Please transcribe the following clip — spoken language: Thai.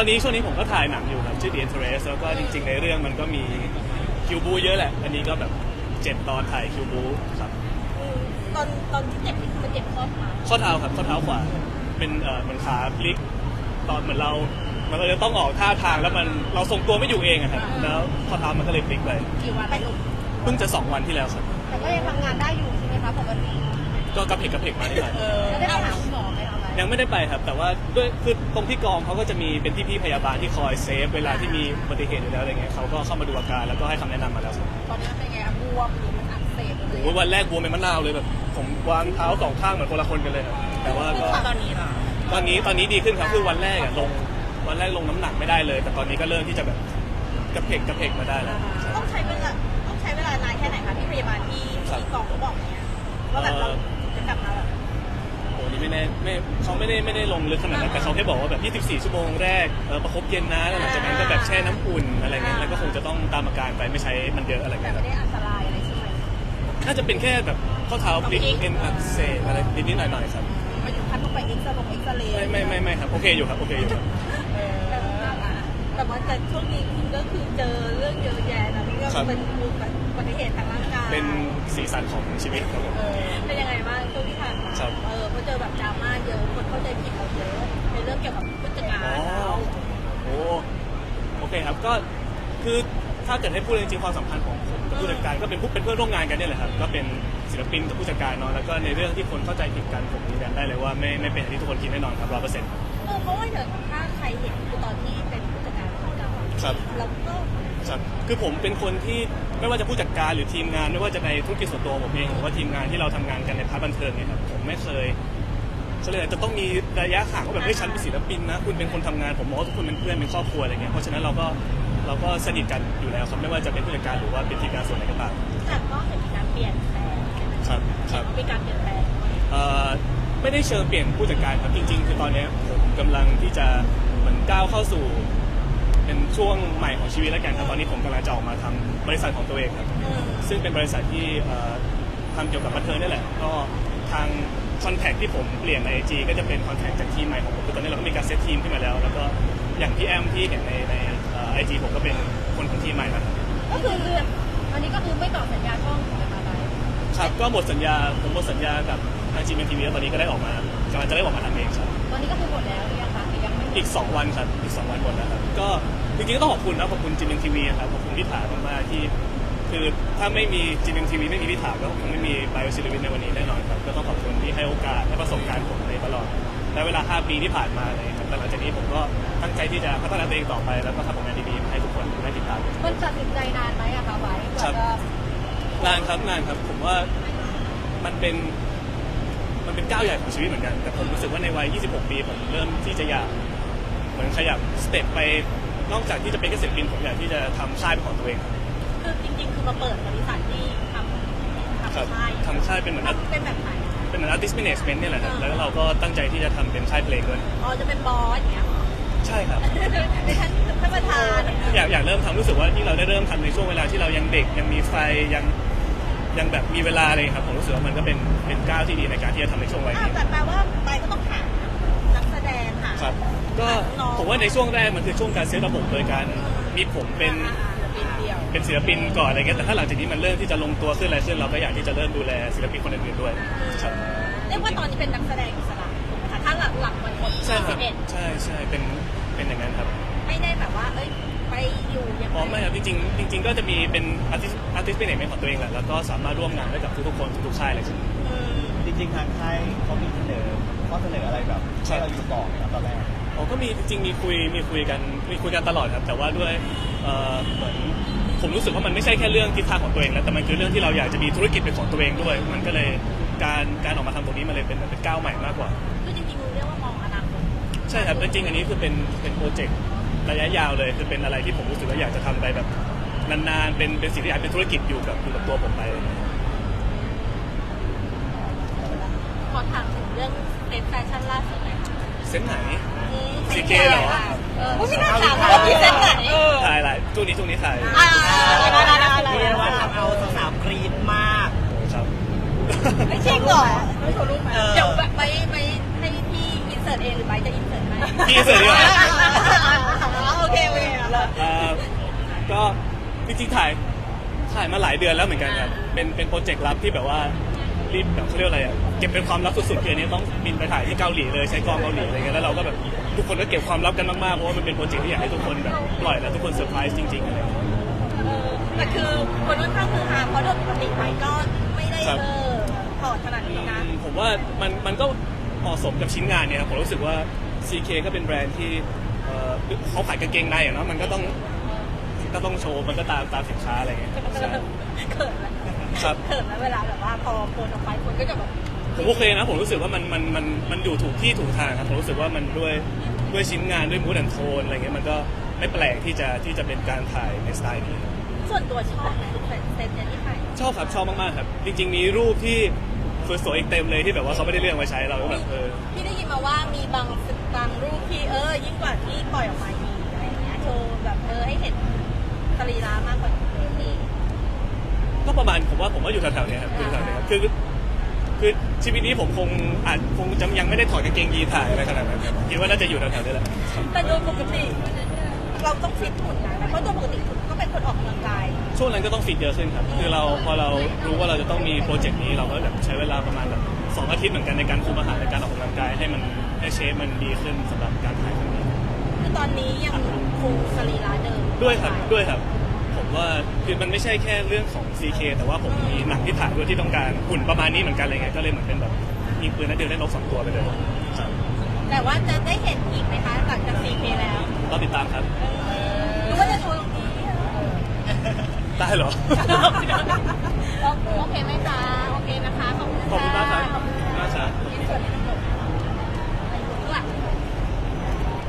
ตอนนี้ช่วงนี้ผมก็ถ่ายหนังอยู่ครับชื่อ The Interest แล้วก็จริง ๆ ในเรื่องมันก็มีคิวบูเยอะแหละ อันนี้ก็แบบเจ็ดตอนถ่ายคิวบูครับอืมตอนตอนที่เจ็บนี่คือมันเจ็บข้อเท้าข้อเท้าครับข้อเท้าขวาเป็นเอ่อเหมือนขาพลิก ตอนเหมือนเรา มันก็จะต้องออกท่าทางแล้วมันเราทรงตัวไม่อยู่เองอะครับแล้วข้อเท้ามันก็เลยพลิกไปกี่วันไปลูกเพิ่งจะสองวันที่แล้วครับแต่ก็ยังทำงานได้อยู่ใช่ไหมคะปกติก็กระเพกกระเพกมานิดหน่อยแล้วได้ไปหาคุณหมอไหมคะ ยังไม่ได้ไปครับ แต่ว่าด้วยคือตรงที่กองเขาก็จะมีเป็นพี่ๆพยาบาลที่คอยเซฟเวลาที่มีอุบัติเหตุอยู่แล้วอะไรเงี้ยเขาก็เข้ามาดูอาการแล้วก็ให้คำแนะนำมาแล้วครับตอนนี้เป็นไงอะบวมหรือมันอักเสบหรือโอ้โหวันแรกบวมเป็นมะนาวเลยแบบผมวางเท้าสองข้างเหมือนคนละคนกันเลยครับแต่ว่าก็ตอนนี้ล่ะตอนนี้ตอนนี้ดีขึ้นครับคือวันแรกอะลงวันแรกลงน้ำหนักไม่ได้เลย แต่ตอนนี้ก็เริ่มที่จะแบบกระเพกกระเพกมาได้แล้ว ต้องใช้เวลาต้องใช้เวลานานแค่ไหนคะที่พยาบาลที่ครับที่กองเขาบอกเนี้ยว่าแบบเราจะกลับมาแบบโอ้นี่ไม่แน่ไม่เขาไม่ได้ไม่ได้ลงลึกขนาดนั้นแต่เขาแค่บอกว่าแบบ 24 ชั่วโมงแรกเออประคบเย็นนะแล้วหลังจากนั้นก็แบบแช่น้ำอุ่นอะไรเงี้ยแล้วก็คงจะต้องตามอาการไปไม่ใช้มันเยอะอะไรแต่เงี้ยคไม่รับได้อันตรายอะไรใช่ไหมน่าจะเป็นแค่แบบข้อเท้าพลิกเอ็นอักเสบอะไรนิดๆหน่อยๆครับ ไม่ถึงขั้นต้องไปเอ็กซเรย์เอ็กซเรย์ไม่ไม่ไม่ไม่ครับโอเคอยู่ครับโอเคอยู่ครับ แต่ว่าแต่ช่วงนี้คุณก็คือเจอเรื่องเยอะแยะนะเรื่องเป็นอุบัติเหตุทางร่างกายเป็นสีสันของชีวิตครับผม เออเป็นยังไงบ้างช่วงที่ผ่านมาครับ เออพอเจอแบบดราม่าเยอะคนเข้าใจผิดเราเยอะในเรื่องเกี่ยวกับผู้จัดการอ๋อเราโอ้โอเคครับก็คือถ้าเกิดให้พูดจริงๆความสัมพันธ์ของผมกับผู้จัดการก็เป็นผู้เป็นเพื่อนร่วมงานกันเนี่ยแหละครับก็เป็นศิลปินกับผู้จัดการเนาะแล้วก็ในเรื่องที่คนเข้าใจผิดกันผมยืนยันได้เลยว่าไม่ไม่เป็นอย่างที่ทุกคนคิดแน่นอนครับร้อยเปอร์เซ็นต์ เออเพราะว่าเดี๋ยวถ้าใครเห็นคือตอนที่เป็น ครับ แล้วก็ครับคือผมเป็นคนที่ไม่ว่าจะผู้จัดการหรือทีมงาน ไม่ว่าจะในธุรกิจส่วนตัวผมเองหรือว่าทีมงานที่เราทำงานกันในพาร์ทบันเทิงเนี่ยครับผมไม่เคยเขาเรียกอะไรจะต้องมีระยะห่างว่าแบบเฮ้ยฉันเป็นศิลปินนะคุณเป็นคนทำงานผมมองว่าทุกคนเป็นเพื่อนเป็นครอบครัวอะไรเงี้ยเพราะฉะนั้นเราก็เราก็สนิทกันอยู่แล้วครับไม่ว่าจะเป็นผู้จัดการหรือว่าเป็นทีมงานส่วนไหนก็ตามแต่ก็เห็นมีการเปลี่ยนแปลงใช่ไหมครับครับ มีการเปลี่ยนแปลงเอ่อไม่ได้เชิงเปลี่ยนผู้จัดการครับจริงๆ คือตอนเนี้ยผมกำลังที่จะเหมือนก้าวเข้าสู่ เป็นช่วงใหม่ของชีวิตแล้วกันครับตอนนี้ผมกำลังจะออกมาทำบริษัทของตัวเองครับอืมซึ่งเป็นบริษัทที่เอ่อทำเกี่ยวกับบันเทิงนี่แหละ ก็ทางคอนแทคที่ผมเปลี่ยนในไอจีก็จะเป็นคอนแทคจากทีมใหม่ของผมคือตอนนี้เราก็มีการเซตทีมขึ้นมาแล้ว แล้วก็อย่างพี่แอมที่เห็นในในไอจีผมก็เป็นคนของทีมใหม่แล้วครับ ก็คือเรื่องอันนี้ก็คือไม่ต่อสัญญาช่องของมาไลฟ์ครับก็หมดสัญญาผมหมดสัญญากับทางจีเอ็มทีวีแล้วตอนนี้ก็ได้ออกมากำลังจะได้ออกมาทำเองครับ ตอนนี้ก็คือหมดแล้วหรือยังคะหรือยังไม่อีก 2 วันครับอีก 2 วันหมดแล้วครับก็ จริงๆก็ต้องขอบคุณนะขอบคุณจีเอ็มทีวีครับขอบคุณพิธามากๆที่ คือถ้าไม่มีจีเอ็มทีวีไม่มีพิธาก็คงไม่มีไบโอซิลิวินในวันนี้แน่นอนครับก็ต้องขอบคุณที่ให้โอกาสและประสบการณ์ผมในตลอดและเวลา 5 ปีที่ผ่านมาเลยครับแล้วหลังจากนี้ผมก็ตั้งใจที่จะพัฒนาตัวเองต่อไป แล้วก็ทำผลงานดีๆมาให้ทุกคนได้ติดตามมันตัดสินใจนานไหมอะคะไว้กว่าจะนานครับนานครับ ผมว่ามันเป็นมันเป็นก้าวใหญ่ของชีวิตเหมือนกัน แต่ผมรู้สึกว่าในวัย 26 ปี ผมเริ่มที่จะอยาก เหมือนขยับสเต็ปไป นอกจากที่จะเป็นแค่ศิลปินผมอยากที่จะทำค่ายเป็นของตัวเองคือจริงๆ คือมาเปิดบริษัทที่ทำครับทำค่ายทำค่ายเป็นเหมือนทำเป็นแบบไหนเป็นเหมือน artist management เนี่ยแหละครับแล้วเราก็ตั้งใจที่จะทำเป็นค่ายเพลงด้วย อ๋อจะเป็นบอสอย่างเงี้ยเหรอ ใช่ครับในท่านท่านประธานอย่างเงี้ยอยากอยากเริ่มทำรู้สึกว่าที่เราได้เริ่มทำในช่วงเวลาที่เรายังเด็กยังมีไฟยังยังแบบมีเวลาอะไรครับผมรู้สึกว่ามันก็เป็นเป็นก้าวที่ดีในการที่จะทำในช่วงวัยอ้าวนี้ แต่แปลว่าไปก็ต้องหานักแสดงหา ครับ ก็น้องผมว่าในช่วงแรกมันคือช่วงการเซตระบบโดยการมีผมเป็นศิลปินเดียวเป็นศิลปินก่อนอะไรเงี้ยแต่ถ้าหลังจากนี้มันเริ่มที่จะลงตัวขึ้นอะไรขึ้นเราก็อยากที่จะเริ่มดูแลศิลปินคนอื่นๆด้วยครับเรียกว่าตอนนี้เป็นนักแสดงอิสระถูกไหมคะถ้าหลักหลักมันหมดใช่ครับสิบเอ็ดใช่ใช่เป็นเป็นอย่างนั้นครับ ไม่ได้แบบว่าเอ้ยไปอยู่ยังอ๋อไงไม่ครับจริงๆจริง ๆ ก็จะมีเป็นอาร์ติสอาร์ติสเป็นเอกของตัวเองแหละแล้วก็สามารถร่วมงานได้กับทุกๆคนทุกๆค่ายเลยครับอืมจริงๆทางค่ายเขามีเสนอข้อเสนออะไรแบบให้เราอยู่ต่อไหมครับตอนแรก อ๋อก็มีจริงๆมีคุยมีคุยกันมีคุยกันตลอดครับ แต่ว่าด้วยเอ่อเหมือนผมรู้สึกว่ามันไม่ใช่แค่เรื่องทิศทางของตัวเองแล้วแต่มันคือเรื่องที่เราอยากจะมีธุรกิจเป็นของตัวเองด้วย มันก็เลยการการออกมาทำตรงนี้มันเลยเป็นเหมือนเป็นก้าวใหม่มากกว่า คือจริงๆเรียกว่ามองอนาคตใช่ครับจริงๆอันนี้คือเป็นเป็นโปรเจกต์ระยะยาวเลยคือเป็นอะไรที่ผมรู้สึกว่าอยากจะทำไปแบบนานๆเป็นเป็นสิ่งที่อยากเป็นธุรกิจอยู่กับอยู่กับตัวผมไป ขอถามถึงเรื่องเซ็ตแฟชั่นล่าสุดหน่อยค่ะ เส้นไหนอืม CK เหรอเออไม่น่าถามว่าที่เซ็ตไหนถ่ายหลายช่วงนี้ช่วงนี้ถ่ายอ่าได้ได้ได้ได้เรียกว่าทำเอาสาวๆกรี๊ดมากครับ ไม่จริงเหรอไม่โชว์รูปไหมเออเดี๋ยวไปไปให้พี่อินเสิร์ตเองหรือไปจะอินเสิร์ตให้พี่เสือดีกว่าเอ่อก็จริงๆถ่ายถ่ายมาหลายเดือนแล้วเหมือนกันครับ เป็นเป็นโปรเจกต์ลับที่แบบว่า รีบแบบเขาเรียกอะไรอะเก็บเป็นความลับสุดๆคืออันนี้ต้องบินไปถ่ายที่เกาหลีเลยใช้กล้องเกาหลีอะไรเงี้ยแล้วเราก็แบบทุกคนก็เก็บความลับกันมากๆเพราะว่ามันเป็นโปรเจกต์ที่อยากให้ทุกคนแบบปล่อยแล้วทุกคนเซอร์ไพรส์จริงๆอะไรเงี้ยเออแต่คือคนค่อนข้างคือฮาเพราะโดยปกติไปก็ไม่ได้ครับ เออถอดขนาดนี้นะอืมผมว่ามันมันก็เหมาะสมกับชิ้นงานเนี่ยครับผมรู้สึกว่า CK ก็เป็นแบรนด์ที่เอ่อเขาขายกางเกงในอะเนาะมันก็ต้องก็ต้องโชว์มันก็ตามตามสินค้าอะไรเงี้ยใช่ เขินไหม ครับ เขินไหมเวลาแบบว่าพอโพสออกไปคนก็จะแบบผมโอเคนะผมรู้สึกว่ามันมันมันมันอยู่ถูกที่ถูกทางครับผมรู้สึกว่ามันด้วยด้วยชิ้นงานด้วยมูดแอนโทนอะไรเงี้ยมันก็ไม่แปลกที่จะที่จะเป็นการถ่ายในสไตล์นี้ ส่วนตัวชอบไหมเซตเนี่ยที่ถ่ายชอบครับชอบมากๆครับ จริง ๆ มีรูปที่สวยๆอีกเต็มเลยที่แบบว่าเขาไม่ได้เลือกมาใช้เราก็แบบเออพี่ได้ยินมาว่ามีบางบางรูปที่เออยิ่งกว่าที่ปล่อยออกมาอีกอะไรอย่างเงี้ยโชว์แบบเออให้เห็นสรีระมากกว่านี้ ก็ประมาณผมว่าผมว่าอยู่แถวๆเนี้ยครับอยู่แถวๆเนี้ยครับคือคือชีวิตนี้ผมคงอาจคงจะยังไม่ได้ถอดกางเกงยีนถ่ายอะไรขนาดนั้นครับคิดว่าน่าจะอยู่แถวๆนี้แหละ แต่โดยปกติ เราต้องฟิตหุ่นนะเพราะโดยปกติคุณก็เป็นคนออกกำลังกาย ช่วงนั้นก็ต้องฟิตเยอะขึ้นครับ คือเราพอเรารู้ว่าเราจะต้องมีโปรเจกต์นี้เราก็แบบใช้เวลาประมาณแบบสองอาทิตย์เหมือนกันในการคุมอาหารในการออกกำลังกายให้มันให้เชฟมันดีขึ้นสำหรับการถ่ายครั้งนี้คือตอนนี้ยังคงสรีระเดิมด้วยครับด้วยครับ ผมว่าคือมันไม่ใช่แค่เรื่องของ CK แต่ว่าผมมีหนังที่ถ่ายด้วยที่ต้องการหุ่นประมาณนี้เหมือนกันอะไรเงี้ยก็เลยเหมือนเป็นแบบยิงปืนนัดเดียวได้นกสองตัวไปเลยครับแต่ว่าจะได้เห็นอีกไหมคะหลังจาก 4K แล้วรอติดตามครับหรือว่าจะโชว์ตรงนี้ได้เหรอ โอเคไหมคะ โอเคนะคะ ขอบคุณขอบคุณมากครับขอบคุณ